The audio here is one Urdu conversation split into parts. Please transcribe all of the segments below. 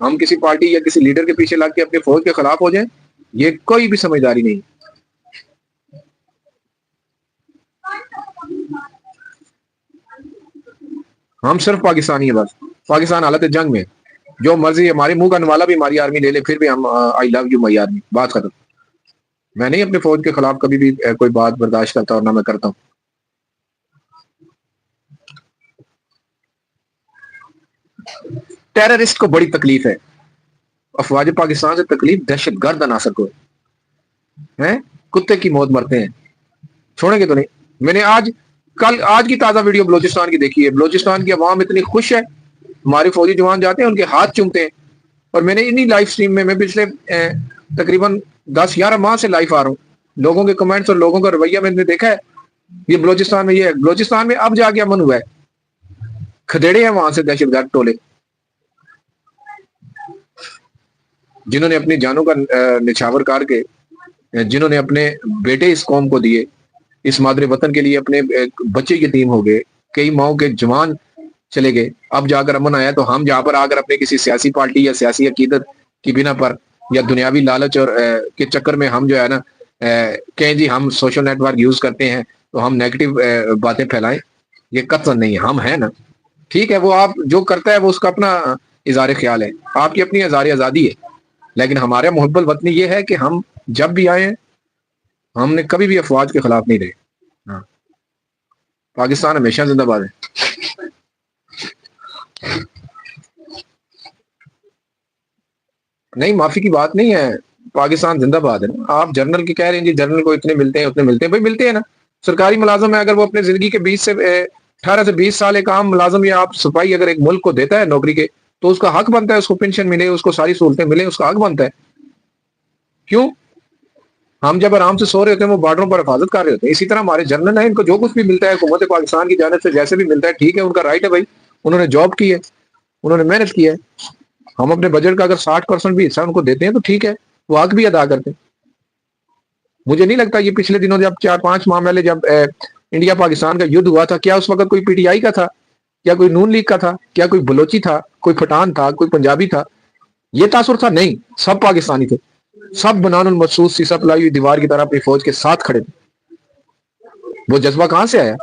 ہم کسی پارٹی یا کسی لیڈر کے پیچھے لگ کے اپنے فوج کے خلاف ہو جائیں، یہ کوئی بھی سمجھداری نہیں۔ ہم صرف پاکستانی ہیں بس۔ پاکستان حالت جنگ میں۔ جو مرضی ہمارے منہ کا نوالا بھی ہماری آرمی لے لے، پھر بھی ہم آئی لو یو مائی آرمی بات ختم۔ میں نہیں اپنے فوج کے خلاف کبھی بھی کوئی بات برداشت کرتا اور نہ میں کرتا ہوں۔ ٹیررسٹ کو بڑی تکلیف ہے۔ افواج پاکستان سے تکلیف دہشت گرد عناصر کو۔ ہے کتے کی موت مرتے ہیں۔ چھوڑیں گے تو نہیں۔ میں نے آج، کل، آج کی تازہ ویڈیو بلوچستان کی دیکھی ہے۔ بلوچستان کی عوام اتنی خوش ہے۔ ہمارے فوجی جوان جاتے ہیں، ان کے ہاتھ چومتے ہیں۔ اور میں نے انہی لائف سٹریم میں میں پچھلے تقریباً دس، گیارہ ماہ سے لائف آ رہا ہوں۔ لوگوں کے کمنٹس اور لوگوں کا رویہ میں نے دیکھا ہے۔ یہ بلوچستان میں یہ ہے۔ بلوچستان میں اب جا کے امن ہوا ہے۔ کھدیڑے ہیں وہاں سے دہشت گرد ٹولے۔ جنہوں نے اپنی جانوں کا نچھاور کار کے جنہوں نے اپنے بیٹے اس قوم کو دیے، اس مادر وطن کے لیے اپنے بچے یتیم ہو گئے، کئی ماؤں کے جوان چلے گئے۔ اب جا کر امن آیا تو ہم جہاں پر آ کر اپنے کسی سیاسی پارٹی یا سیاسی عقیدت کی بنا پر یا دنیاوی لالچ اور کے چکر میں ہم جو ہے نا کہیں جی ہم سوشل نیٹ ورک یوز کرتے ہیں تو ہم نیگیٹو باتیں پھیلائیں۔ یہ قطع نہیں ہے، ہم ہیں نا۔ ٹھیک ہے، وہ آپ جو کرتا ہے وہ اس کا اپنا اظہار خیال ہے۔ آپ کی اپنی اظہار آزادی ہے۔ لیکن ہمارے محب الوطنی یہ ہے کہ ہم جب بھی آئے ہم نے کبھی بھی افواج کے خلاف نہیں رہے۔ ہاں۔ پاکستان ہمیشہ زندہ باد ہے۔ نہیں، معافی کی بات نہیں ہے۔ پاکستان زندہ باد ہے نا۔ آپ جنرل کی کہہ رہے ہیں جی جنرل کو اتنے ملتے ہیں، اتنے ملتے ہیں۔ بھائی، ملتے ہیں نا۔ سرکاری ملازم ہے اگر وہ اپنے زندگی کے بیس سے اٹھارہ سے بیس سال ایک عام ملازم یا آپ سپاہی اگر ایک ملک کو دیتا ہے نوکری کے تو اس کا حق بنتا ہے، اس کو پینشن ملے، اس کو ساری سہولتیں ملے اس کا حق بنتا ہے۔ کیوں؟ ہم جب آرام سے سو رہے ہوتے ہیں، وہ بارڈروں پر حفاظت کر رہے ہوتے ہیں۔ اسی طرح ہمارے جنرل ہیں، ان کو جو کچھ بھی ملتا ہے، حکومت پاکستان کی جانب سے جیسے بھی ملتا ہے، ٹھیک ہے، ان کا رائٹ ہے بھائی۔ انہوں نے جاب کی ہے، انہوں نے محنت کی ہے۔ ہم اپنے بجٹ کا اگر ساٹھ پرسینٹ بھی حصہ ان کو دیتے ہیں تو ٹھیک ہے، وہ حق بھی ادا کرتے ہیں۔ مجھے نہیں لگتا یہ پچھلے دنوں جب چار پانچ ماہ پہلے جب انڈیا پاکستان کا یدھ ہوا تھا، کیا اس وقت کوئی پی ٹی آئی کا تھا؟ کیا کوئی نون لیگ کا تھا؟ کیا کوئی بلوچی تھا؟ کوئی پٹھان تھا؟ کوئی پنجابی تھا؟ یہ تاثر تھا نہیں، سب پاکستانی تھے۔ سب بنان المسوس سی سب لائی ہوئی دیوار کی طرح اپنی فوج کے ساتھ کھڑے تھے۔ وہ جذبہ کہاں سے آیا؟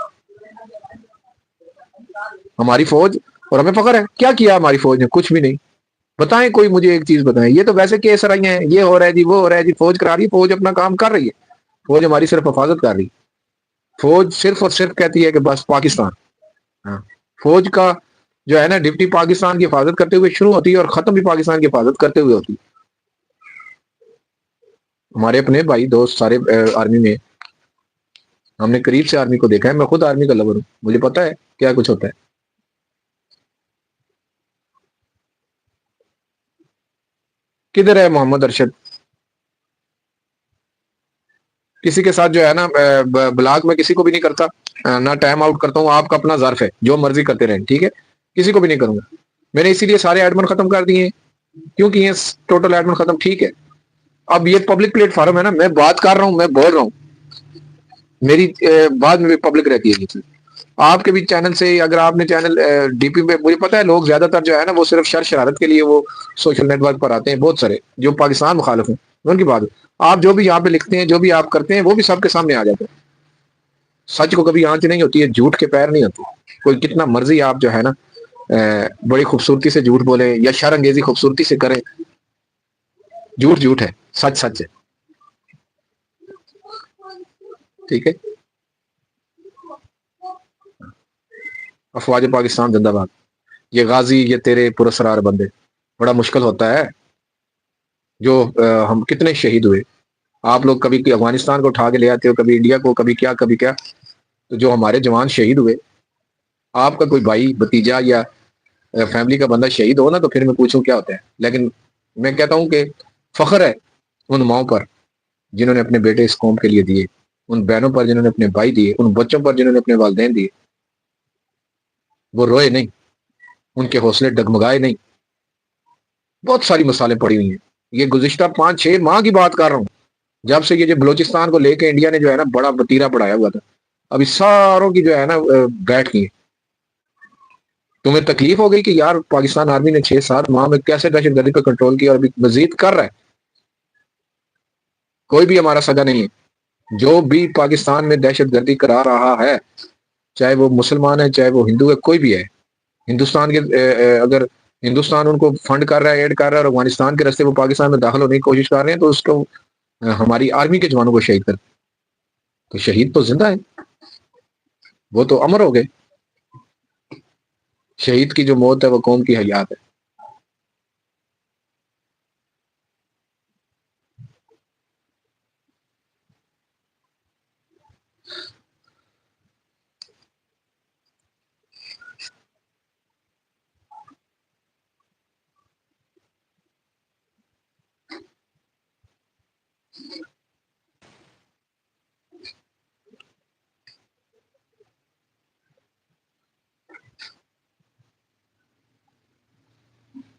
ہماری فوج اور ہمیں فخر ہے۔ کیا کیا ہماری فوج نے؟ کچھ بھی نہیں۔ بتائیں، کوئی مجھے ایک چیز بتائیں۔ یہ تو ویسے کیس رہی ہیں۔ یہ ہو رہا ہے جی وہ ہو رہا ہے جی۔ فوج کرا رہی ہے، فوج اپنا کام کر رہی ہے۔ فوج ہماری صرف حفاظت کر رہی ہے۔ فوج صرف اور صرف کہتی ہے کہ بس پاکستان۔ ہاں۔ فوج کا جو ہے نا ڈپٹی پاکستان کی حفاظت کرتے ہوئے شروع ہوتی ہے اور ختم بھی پاکستان کی حفاظت کرتے ہوئے ہوتی ہمارے اپنے بھائی دوست سارے آرمی میں ہم نے قریب سے آرمی کو دیکھا ہے۔ میں خود آرمی کا لور ہوں۔ مجھے پتا ہے کیا کچھ ہوتا ہے۔ کدھر ہے محمد ارشد؟ کسی کے ساتھ جو ہے نا بلاک میں کسی کو بھی نہیں کرتا نہ ٹائم آؤٹ کرتا ہوں، آپ کا اپنا ظرف ہے، جو مرضی کرتے رہیں، ٹھیک ہے؟ کسی کو بھی نہیں کروں گا۔ میں نے اسی لیے سارے ایڈمن ختم کر دیے کیونکہ یہ ٹوٹل ایڈمن ختم، ٹھیک ہے؟ اب یہ پبلک پلیٹ فارم ہے نا، میں بات کر رہا ہوں، میں بول رہا ہوں۔ میری بعد میں بھی پبلک رہتی ہے آپ کے بھی چینل سے، اگر آپ نے چینل ڈی پی پہ مجھے پتا ہے، لوگ زیادہ تر جو ہے نا، وہ صرف شر شرارت کے لیے وہ سوشل نیٹ ورک پر آتے ہیں، بہت سارے، جو پاکستان مخالف ہیں۔ ان کی بات آپ جو بھی یہاں پہ لکھتے ہیں، جو بھی آپ کرتے ہیں، وہ بھی سب کے سامنے آ جاتے ہیں۔ سچ کو کبھی آنچ نہیں ہوتی ہے، جھوٹ کے پیر نہیں ہوتی کوئی کتنا مرضی آپ جو ہے نا بڑی خوبصورتی سے جھوٹ بولیں یا شر انگیزی خوبصورتی سے کریں جھوٹ جھوٹ ہے، سچ سچ ہے۔ ٹھیک ہے۔ افواج پاکستان زندہ باد۔ یہ غازی، یہ تیرے پرسرار بندے۔ بڑا مشکل ہوتا ہے۔ جو ہم کتنے شہید ہوئے۔ آپ لوگ کبھی افغانستان کو اٹھا کے لے آتے ہو، کبھی انڈیا کو، کبھی کیا کبھی کیا، تو جو ہمارے جوان شہید ہوئے، آپ کا کوئی بھائی بتیجا یا فیملی کا بندہ شہید ہو نا، تو پھر میں پوچھوں کیا ہوتا ہے۔ لیکن میں کہتا ہوں کہ فخر ہے ان ماؤں پر جنہوں نے اپنے بیٹے اس قوم کے لیے دیے، ان بہنوں پر جنہوں نے اپنے بھائی دیے، ان بچوں پر جنہوں نے اپنے والدین دیے۔ وہ روئے نہیں، ان کے حوصلے ڈگمگائے نہیں۔ بہت ساری مسالیں پڑی ہوئی ہیں۔ یہ گزشتہ پانچ چھ ماہ کی بات کر رہا ہوں۔ جب سے یہ جو بلوچستان کو لے کے انڈیا نے جو ہے نا بڑا بتیرا پڑھایا ہوا تھا ابھی ساروں کی جو ہے نا بیٹھ گئی تمہیں تکلیف ہو گئی کہ یار پاکستان آرمی نے چھ سات ماہ میں کیسے دہشت گردی کو کنٹرول کیا اور ابھی مزید کر رہا ہے؟ کوئی بھی ہمارا سگا نہیں ہے۔ جو بھی پاکستان میں دہشت گردی کرا رہا ہے، چاہے وہ مسلمان ہے، چاہے وہ ہندو ہے، کوئی بھی ہے، ہندوستان کے اگر ہندوستان ان کو فنڈ کر رہا ہے، ایڈ کر رہا ہے اور افغانستان کے رستے وہ پاکستان میں داخل ہونے کی کوشش کر رہے ہیں، تو اس کو ہماری آرمی کے جوانوں کو شہید کر تو شہید تو زندہ ہے وہ تو امر ہو گئے۔ شہید کی جو موت ہے، وہ قوم کی حیات ہے۔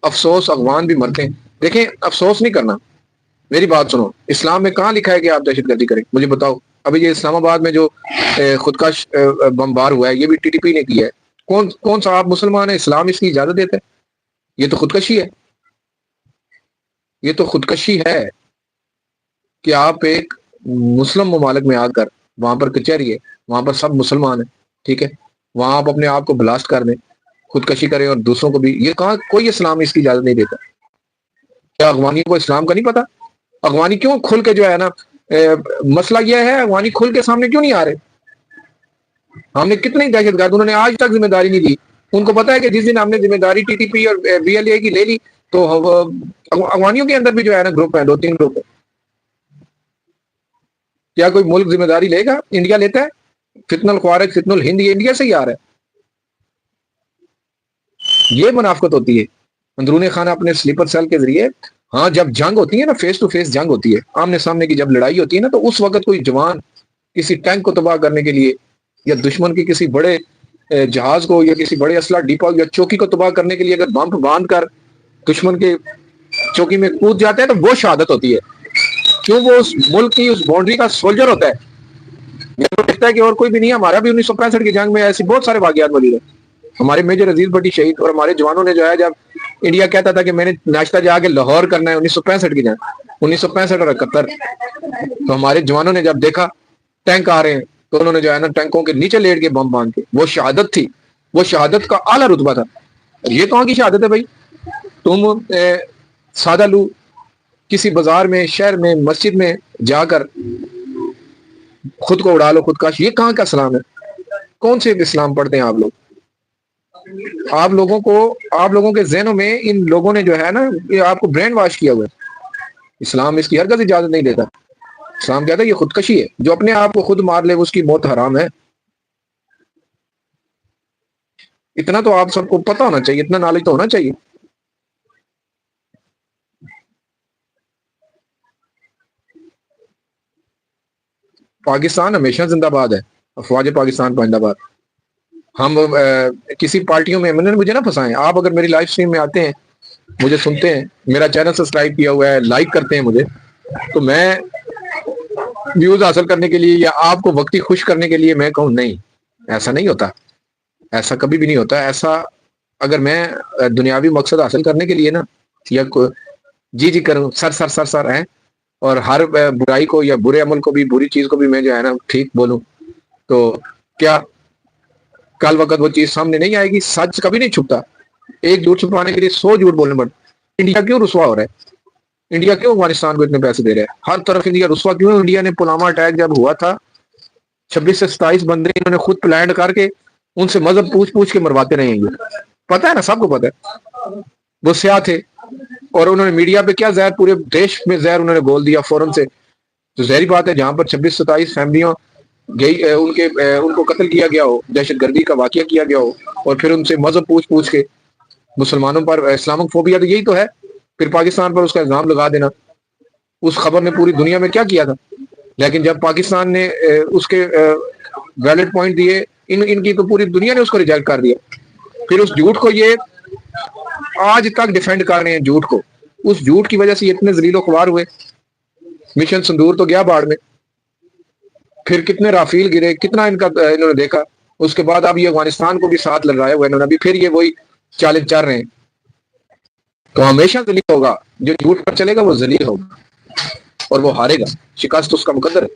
افسوس افغان بھی مرتے ہیں۔ دیکھیں، افسوس نہیں کرنا۔ میری بات سنو، اسلام میں کہاں لکھا ہے کہ آپ دہشت گردی کریں؟ مجھے بتاؤ۔ ابھی یہ اسلام آباد میں جو خودکش بمبار ہوا ہے، یہ بھی ٹی ٹی پی نے کیا ہے۔ کون کون سا آپ مسلمان ہیں؟ اسلام اس کی اجازت دیتے ہیں یہ تو خودکشی ہے۔ یہ تو خودکشی ہے کہ آپ ایک مسلم ممالک میں آ کر وہاں پر کچہری ہے، وہاں پر سب مسلمان ہیں، ٹھیک ہے؟ وہاں آپ اپنے آپ کو بلاسٹ کر دیں۔ خودکشی کریں اور دوسروں کو بھی۔ یہ کہاں کوئی اسلام اس کی اجازت نہیں دیتا۔ کیا افغانی کو اسلام کا نہیں پتا؟ افغانی کیوں کھل کے جو ہے نا مسئلہ یہ ہے، افغانی کھل کے سامنے کیوں نہیں آ رہے؟ ہم نے کتنی دہشت گرد، انہوں نے آج تک ذمہ داری نہیں دی۔ ان کو پتا ہے کہ جس دن ہم نے ذمہ داری ٹی ٹی پی اور بی ایل اے کی لے لی، تو افغانیوں کے اندر بھی جو ہے نا گروپ ہے دو تین گروپ ہے کیا کوئی ملک ذمہ داری لے گا؟ انڈیا لیتا ہے۔ فتن الخوارج فتن الہند، یہ انڈیا سے ہی آ رہا ہے۔ یہ منافقت ہوتی ہے۔ اندرون خانہ اپنے سلیپر سیل کے ذریعے ہاں جب جنگ ہوتی ہے نا فیس ٹو فیس جنگ ہوتی ہے۔ آمنے سامنے کی جب لڑائی ہوتی ہے نا، تو اس وقت کوئی جوان کسی ٹینک کو تباہ کرنے کے لیے یا دشمن کی کسی بڑے جہاز کو یا کسی بڑے اسلحہ ڈیپا یا چوکی کو تباہ کرنے کے لیے اگر بمپ باندھ کر دشمن کے چوکی میں کود جاتے ہیں، تو وہ شہادت ہوتی ہے۔ کیوں؟ وہ اس ملک کی، اس باؤنڈری کا سولجر ہوتا ہے۔ لگتا ہے کہ اور کوئی بھی نہیں ہمارا بھی انیس سو پینسٹھ کی جنگ میں ایسی بہت سارے واقعات موجود ہیں۔ ہمارے میجر عزیز بٹی شہید اور ہمارے جوانوں نے جو ہے جب انڈیا کہتا تھا کہ میں نے ناشتہ جا کے لاہور کرنا ہے، انیس سو پینسٹھ کی جنگ، انیس سو پینسٹھ اور اکہتر۔ تو ہمارے جوانوں نے جب دیکھا، ٹینک آ رہے ہیں۔ تو انہوں نے جو ہے نا ٹینکوں کے نیچے لیٹ کے بم باندھ کے، وہ شہادت تھی۔ وہ شہادت کا اعلیٰ رتبہ تھا۔ یہ کہاں کی شہادت ہے بھائی؟ تم سادہ لو، کسی بازار میں، شہر میں، مسجد میں جا کر خود کو اڑا لو، خود کا یہ کہاں کا اسلام ہے؟ کون سے اسلام پڑھتے ہیں آپ لوگ؟ آپ لوگوں کو، آپ لوگوں کے ذہنوں میں ان لوگوں نے جو ہے نا، یہ آپ کو برین واش کیا ہوا ہے۔ اسلام اس کی ہرگز اجازت نہیں دیتا۔ اسلام کہتا ہے یہ خودکشی ہے۔ جو اپنے آپ کو خود مار لے اس کی موت حرام ہے۔ اتنا تو آپ سب کو پتا ہونا چاہیے، اتنا نالج تو ہونا چاہیے۔ پاکستان ہمیشہ زندہ باد ہے۔ افواج پاکستان پائندہ باد۔ ہم کسی پارٹیوں میں مجھے نہ پھنسائیں۔ آپ اگر میری لائف اسٹریم میں آتے ہیں، مجھے سنتے ہیں، میرا چینل سبسکرائب کیا ہوا ہے لائک کرتے ہیں مجھے، تو میں ویوز حاصل کرنے کے لیے یا آپ کو وقتی خوش کرنے کے لیے میں کہوں، نہیں، ایسا نہیں ہوتا۔ ایسا کبھی بھی نہیں ہوتا۔ ایسا اگر میں دنیاوی مقصد حاصل کرنے کے لیے نا، یا جی جی کروں۔ سر سر سر سر، ہیں۔ اور ہر برائی کو یا برے عمل کو بھی، بری چیز کو بھی میں جو ہے نا، ٹھیک بولوں۔ تو کیا کل وقت وہ چیز سامنے نہیں آئے گی، سچ کبھی نہیں چھپتا۔ ایک جھوٹ چھپانے کے لیے سو جھوٹ بولنے پڑ۔ انڈیا کیوں رسوا ہو رہا ہے؟ انڈیا کیوں افغانستان کو اتنے پیسے دے رہے ہیں ہر طرف انڈیا رسوا کیوں ہے؟ انڈیا نے پلوامہ اٹیک جب ہوا تھا، چھبیس سے ستائیس بندے انہوں نے خود پلانڈ کر کے ان سے مذہب پوچھ پوچھ کے مرواتے رہے ہیں۔ یہ پتا ہے نا، سب کو پتا ہے۔ وہ سیاہ تھے۔ اور انہوں نے میڈیا پہ کیا زہر، پورے دیش میں زہر انہوں نے بول دیا فوراً سے۔ تو ظہری بات ہے، جہاں پر چھبیس ستائیس فیملیاں گئی ان کے ان کو قتل کیا گیا ہو، دہشت گردی کا واقعہ کیا گیا ہو، اور پھر ان سے مذہب پوچھ پوچھ کے مسلمانوں پر اسلامک فوبیا تو یہی تو ہے، پھر پاکستان پر اس کا الزام لگا دینا۔ اس خبر نے پوری دنیا میں کیا کیا تھا؟ لیکن جب پاکستان نے اس کے ویلڈ پوائنٹ دیے، ان ان کی تو پوری دنیا نے اس کو ریجیکٹ کر دیا۔ پھر اس جھوٹ کو یہ آج تک ڈیفینڈ کر رہے ہیں جھوٹ کو۔ اس جھوٹ کی وجہ سے اتنے زلیل و خوار ہوئے۔ مشن سندور تو گیا باڑ میں۔ پھر کتنے رافیل گرے، کتنا ان کا انہوں نے دیکھا۔ اس کے بعد اب یہ افغانستان کو بھی ساتھ لگ رہا ہے انہوں نے۔ ابھی پھر یہ وہی چیلنج چل رہے ہیں۔ تو ہمیشہ ذلیل ہوگا۔ جو جھوٹ پر چلے گا وہ ذلیل ہوگا اور وہ ہارے گا۔ شکست اس کا مقدر ہے۔